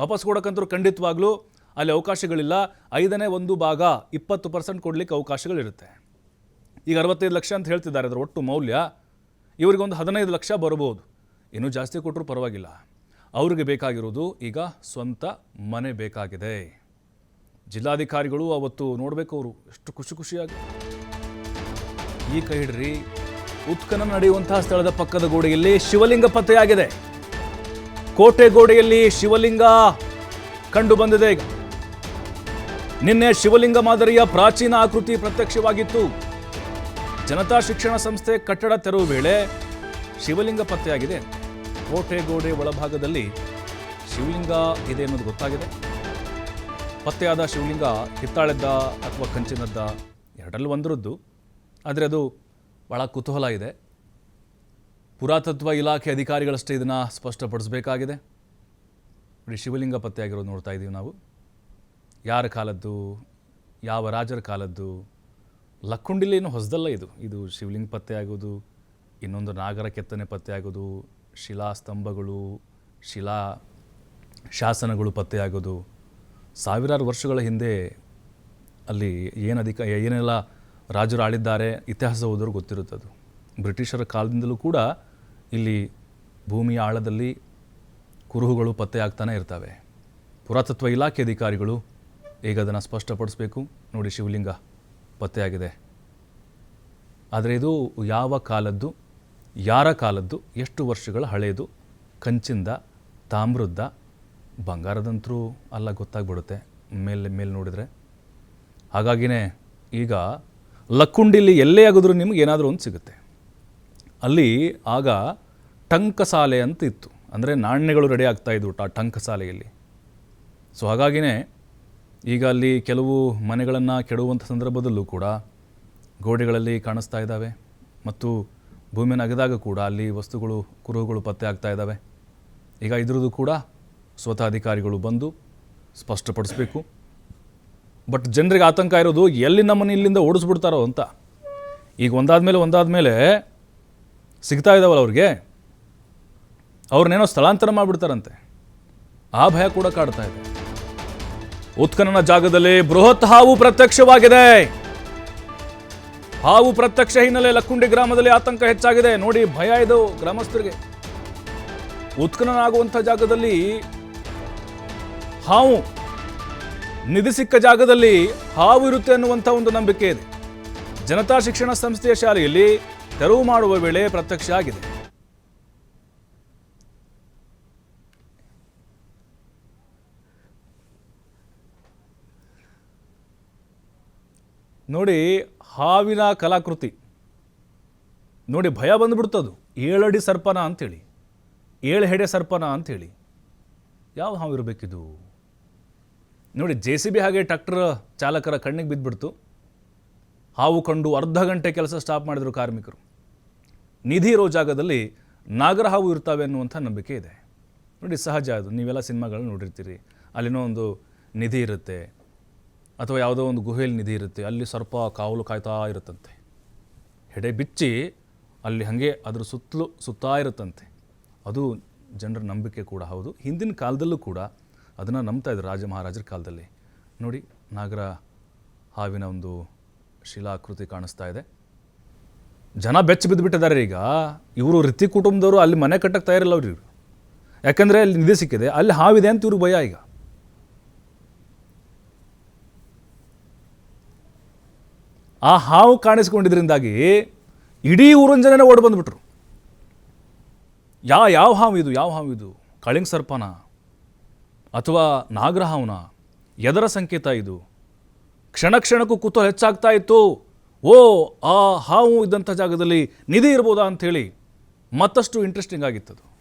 ವಾಪಸ್ ಕೊಡೋಕ್ಕಂತೂ ಖಂಡಿತವಾಗ್ಲೂ ಅಲ್ಲಿ ಅವಕಾಶಗಳಿಲ್ಲ. ಐದನೇ ಒಂದು ಭಾಗ ಇಪ್ಪತ್ತು ಪರ್ಸೆಂಟ್ ಕೊಡಲಿಕ್ಕೆ ಅವಕಾಶಗಳಿರುತ್ತೆ. ಈಗ ಅರವತ್ತೈದು ಲಕ್ಷ ಅಂತ ಹೇಳ್ತಿದ್ದಾರೆ ಅದರ ಒಟ್ಟು ಮೌಲ್ಯ. ಇವರಿಗೊಂದು ಹದಿನೈದು ಲಕ್ಷ ಬರ್ಬೋದು ಇನ್ನೂ ಜಾಸ್ತಿ ಕೊಟ್ಟರು ಪರವಾಗಿಲ್ಲ. ಅವ್ರಿಗೆ ಬೇಕಾಗಿರೋದು ಈಗ ಸ್ವಂತ ಮನೆ ಬೇಕಾಗಿದೆ. ಜಿಲ್ಲಾಧಿಕಾರಿಗಳು ಅವತ್ತು ನೋಡಬೇಕು ಅವರು. ಎಷ್ಟು ಖುಷಿ ಖುಷಿಯಾಗಿ. ಈ ಕೈ ಹಿಡ್ರಿ. ಉತ್ಕನ ನಡೆಯುವಂತಹ ಸ್ಥಳದ ಪಕ್ಕದ ಗೋಡೆಯಲ್ಲಿ ಶಿವಲಿಂಗ ಪತ್ತೆಯಾಗಿದೆ. ಕೋಟೆ ಗೋಡೆಯಲ್ಲಿ ಶಿವಲಿಂಗ ಕಂಡು ಬಂದಿದೆ. ನಿನ್ನೆ ಶಿವಲಿಂಗ ಮಾದರಿಯ ಪ್ರಾಚೀನ ಆಕೃತಿ ಪ್ರತ್ಯಕ್ಷವಾಗಿತ್ತು. ಜನತಾ ಶಿಕ್ಷಣ ಸಂಸ್ಥೆ ಕಟ್ಟಡ ತೆರವು ವೇಳೆ ಶಿವಲಿಂಗ ಪತ್ತೆಯಾಗಿದೆ. ಕೋಟೆ ಗೋಡೆ ಒಳಭಾಗದಲ್ಲಿ ಶಿವಲಿಂಗ ಇದೆ ಅನ್ನೋದು ಗೊತ್ತಾಗಿದೆ. ಪತ್ತೆಯಾದ ಶಿವಲಿಂಗ ಹಿತ್ತಾಳೆದ್ದ ಅಥವಾ ಕಂಚಿನದ್ದ ಎರಡಲ್ಲೂ ಒಂದರದ್ದು. ಆದರೆ ಅದು ಭಾಳ ಕುತೂಹಲ ಇದೆ. ಪುರಾತತ್ವ ಇಲಾಖೆ ಅಧಿಕಾರಿಗಳಷ್ಟೇ ಇದನ್ನು ಸ್ಪಷ್ಟಪಡಿಸಬೇಕಾಗಿದೆ. ನೋಡಿ, ಶಿವಲಿಂಗ ಪತ್ತೆಯಾಗಿರೋದು ನೋಡ್ತಾ ಇದ್ದೀವಿ ನಾವು. ಯಾರ ಕಾಲದ್ದು, ಯಾವ ರಾಜರ ಕಾಲದ್ದು, ಲಕ್ಕುಂಡಿಲೇನು ಹೊಸದಲ್ಲ ಇದು. ಇದು ಶಿವಲಿಂಗ ಪತ್ತೆ ಆಗೋದು ಇನ್ನೊಂದು ನಾಗರ ಕೆತ್ತನೆ ಪತ್ತೆ ಆಗೋದು ಶಿಲಾ ಸ್ತಂಭಗಳು ಶಿಲಾ ಶಾಸನಗಳು ಪತ್ತೆಯಾಗೋದು. ಸಾವಿರಾರು ವರ್ಷಗಳ ಹಿಂದೆ ಅಲ್ಲಿ ಏನು ಅಧಿಕ, ಏನೆಲ್ಲ ರಾಜರು ಆಳಿದ್ದಾರೆ, ಇತಿಹಾಸ ಓದೋರು ಗೊತ್ತಿರುತ್ತದು ಬ್ರಿಟಿಷರ ಕಾಲದಿಂದಲೂ ಕೂಡ ಇಲ್ಲಿ ಭೂಮಿಯ ಆಳದಲ್ಲಿ ಕುರುಹುಗಳು ಪತ್ತೆ ಆಗ್ತಾನೆ ಇರ್ತವೆ. ಪುರಾತತ್ವ ಇಲಾಖೆ ಅಧಿಕಾರಿಗಳು ಈಗ ಅದನ್ನು ಸ್ಪಷ್ಟಪಡಿಸಬೇಕು. ನೋಡಿ ಶಿವಲಿಂಗ ಪತ್ತೆಯಾಗಿದೆ. ಆದರೆ ಇದು ಯಾವ ಕಾಲದ್ದು, ಯಾರ ಕಾಲದ್ದು, ಎಷ್ಟು ವರ್ಷಗಳ ಹಳೆಯದು ಕಂಚಿಂದ, ತಾಮ್ರದ್ದ, ಬಂಗಾರದಂತರೂ ಅಲ್ಲ ಗೊತ್ತಾಗ್ಬಿಡುತ್ತೆ ಮೇಲೆ ಮೇಲೆ ನೋಡಿದರೆ. ಹಾಗಾಗಿನೇ ಈಗ ಲಕ್ಕುಂಡಿಲಿ ಎಲ್ಲೇ ಆಗಿದ್ರು ನಿಮಗೆ ಏನಾದರೂ ಒಂದು ಸಿಗುತ್ತೆ. ಅಲ್ಲಿ ಆಗ ಟಂಕಸಾಲೆ ಅಂತ ಇತ್ತು. ಅಂದರೆ ನಾಣ್ಯಗಳು ರೆಡಿ ಆಗ್ತಾ ಇದ್ವು ಆ ಟಂಕಸಾಲೆಯಲ್ಲಿ. ಸೊ ಹಾಗಾಗಿನೇ ಈಗ ಅಲ್ಲಿ ಕೆಲವು ಮನೆಗಳನ್ನು ಕೆಡುವಂಥ ಸಂದರ್ಭದಲ್ಲೂ ಕೂಡ ಗೋಡೆಗಳಲ್ಲಿ ಕಾಣಿಸ್ತಾ ಇದ್ದಾವೆ. ಮತ್ತು ಭೂಮಿಯನ್ನು ಅಗೆದಾಗ ಕೂಡ ಅಲ್ಲಿ ವಸ್ತುಗಳು, ಕುರುಹುಗಳು ಪತ್ತೆ ಆಗ್ತಾ ಇದ್ದಾವೆ. ಈಗ ಇದ್ರದ್ದು ಕೂಡ ಸ್ವತಃ ಅಧಿಕಾರಿಗಳು ಬಂದು ಸ್ಪಷ್ಟಪಡಿಸ್ಬೇಕು. ಬಟ್ ಜನರಿಗೆ ಆತಂಕ ಇರೋದು ಎಲ್ಲಿ ನಮ್ಮನ್ನು ಇಲ್ಲಿಂದ ಓಡಿಸ್ಬಿಡ್ತಾರೋ ಅಂತ. ಈಗ ಒಂದಾದ ಮೇಲೆ ಒಂದಾದ್ಮೇಲೆ ಒಂದಾದ್ಮೇಲೆ ಸಿಗ್ತಾ ಇದ್ದಾವಲ್ಲ ಅವ್ರಿಗೆ? ಅವ್ರನ್ನೇನೋ ಸ್ಥಳಾಂತರ ಮಾಡಿಬಿಡ್ತಾರಂತೆ. ಆ ಭಯ ಕೂಡ ಕಾಡ್ತಾ ಇದೆ. ಉತ್ಖನನ ಜಾಗದಲ್ಲಿ ಬೃಹತ್ ಹಾವು ಪ್ರತ್ಯಕ್ಷವಾಗಿದೆ. ಹಾವು ಪ್ರತ್ಯಕ್ಷ ಹಿನ್ನೆಲೆ ಲಕ್ಕುಂಡಿ ಗ್ರಾಮದಲ್ಲಿ ಆತಂಕ ಹೆಚ್ಚಾಗಿದೆ. ನೋಡಿ, ಭಯ ಇದು ಗ್ರಾಮಸ್ಥರಿಗೆ. ಉತ್ಖನನ ಆಗುವಂಥ ಜಾಗದಲ್ಲಿ ಹಾವು ನಿಧಿ ಸಿಕ್ಕ ಜಾಗದಲ್ಲಿ ಹಾವು ಇರುತ್ತೆ ಅನ್ನುವಂಥ ಒಂದು ನಂಬಿಕೆ ಇದೆ. ಜನತಾ ಶಿಕ್ಷಣ ಸಂಸ್ಥೆಯ ಶಾಲೆಯಲ್ಲಿ ತೆರವು ಮಾಡುವ ವೇಳೆ ಪ್ರತ್ಯಕ್ಷ ಆಗಿದೆ. ನೋಡಿ, ಹಾವಿನ ಕಲಾಕೃತಿ. ನೋಡಿ, ಭಯ ಬಂದುಬಿಡ್ತದು. ಏಳಡಿ ಸರ್ಪನ ಅಂಥೇಳಿ ಏಳು ಹೆಡೆ ಸರ್ಪನ ಅಂಥೇಳಿ ಯಾವ ಹಾವು ಇರಬೇಕಿದು? ನೋಡಿ, ಜೆ ಸಿ ಬಿ ಹಾಗೆ ಟ್ರ್ಯಾಕ್ಟರ್ ಚಾಲಕರ ಕಣ್ಣಿಗೆ ಬಿದ್ದುಬಿಡ್ತು. ಹಾವು ಕಂಡು ಅರ್ಧ ಗಂಟೆ ಕೆಲಸ ಸ್ಟಾಪ್ ಮಾಡಿದರು ಕಾರ್ಮಿಕರು. ನಿಧಿ ಇರೋ ಜಾಗದಲ್ಲಿ ನಾಗರ ಹಾವು ಇರ್ತಾವೆ ಅನ್ನುವಂಥ ನಂಬಿಕೆ ಇದೆ. ನೋಡಿ, ಸಹಜ ಅದು. ನೀವೆಲ್ಲ ಸಿನಿಮಾಗಳನ್ನ ನೋಡಿರ್ತೀರಿ. ಅಲ್ಲಿನೋ ಒಂದು ನಿಧಿ ಇರುತ್ತೆ. ಅಥವಾ ಯಾವುದೋ ಒಂದು ಗುಹೆಯಲ್ಲಿ ನಿಧಿ ಇರುತ್ತೆ. ಅಲ್ಲಿ ಸರ್ಪ ಕಾವಲು ಕಾಯ್ತಾ ಇರುತ್ತಂತೆ. ಹೆಡೆ ಬಿಚ್ಚಿ ಅಲ್ಲಿ ಹಾಗೆ ಅದ್ರ ಸುತ್ತಲೂ ಸುತ್ತಾ ಇರುತ್ತಂತೆ. ಅದು ಜನರ ನಂಬಿಕೆ ಕೂಡ ಹೌದು. ಹಿಂದಿನ ಕಾಲದಲ್ಲೂ ಕೂಡ ಅದನ್ನು ನಂಬ್ತಾ ಇದ್ರು ರಾಜ ಮಹಾರಾಜರ ಕಾಲದಲ್ಲಿ. ನೋಡಿ, ನಾಗರ ಹಾವಿನ ಒಂದು ಶಿಲಾಕೃತಿ ಕಾಣಿಸ್ತಾ ಇದೆ. ಜನ ಬೆಚ್ಚ ಬಿದ್ದುಬಿಟ್ಟಿದ್ದಾರೆ ಈಗ. ಇವರು ರಿತಿ ಕುಟುಂಬದವರು ಅಲ್ಲಿ ಮನೆ ಕಟ್ಟಕ್ಕೆ ತಯಾರಿಲ್ಲ ಅವ್ರು ಇವರು. ಯಾಕಂದರೆ ಅಲ್ಲಿ ನಿಧಿ ಸಿಕ್ಕಿದೆ. ಅಲ್ಲಿ ಹಾವಿದೆ ಅಂತ ಇವ್ರಿಗೆ ಭಯ ಈಗ. ಆ ಹಾವು ಕಾಣಿಸ್ಕೊಂಡಿದ್ರಿಂದಾಗಿ ಇಡೀ ಊರಿನ ಜನನೇ ಓಡಿ ಬಂದುಬಿಟ್ರು. ಯಾ, ಯಾವ ಹಾವು ಇದು? ಯಾವ ಹಾವು ಇದು? ಕಳಿಂಗ್ ಸರ್ಪನ? ಅಥವಾ ನಾಗರ ಹಾವನ ಎದರ ಸಂಕೇತ ಇದು? ಕ್ಷಣ ಕ್ಷಣಕ್ಕೂ ಕುತೂಹಲ ಹೆಚ್ಚಾಗ್ತಾ ಇತ್ತು. ಓ, ಆ ಹಾವು ಇದ್ದಂಥ ಜಾಗದಲ್ಲಿ ನಿಧಿ ಇರ್ಬೋದಾ ಅಂಥೇಳಿ ಮತ್ತಷ್ಟು ಇಂಟ್ರೆಸ್ಟಿಂಗ್ ಆಗಿತ್ತದು.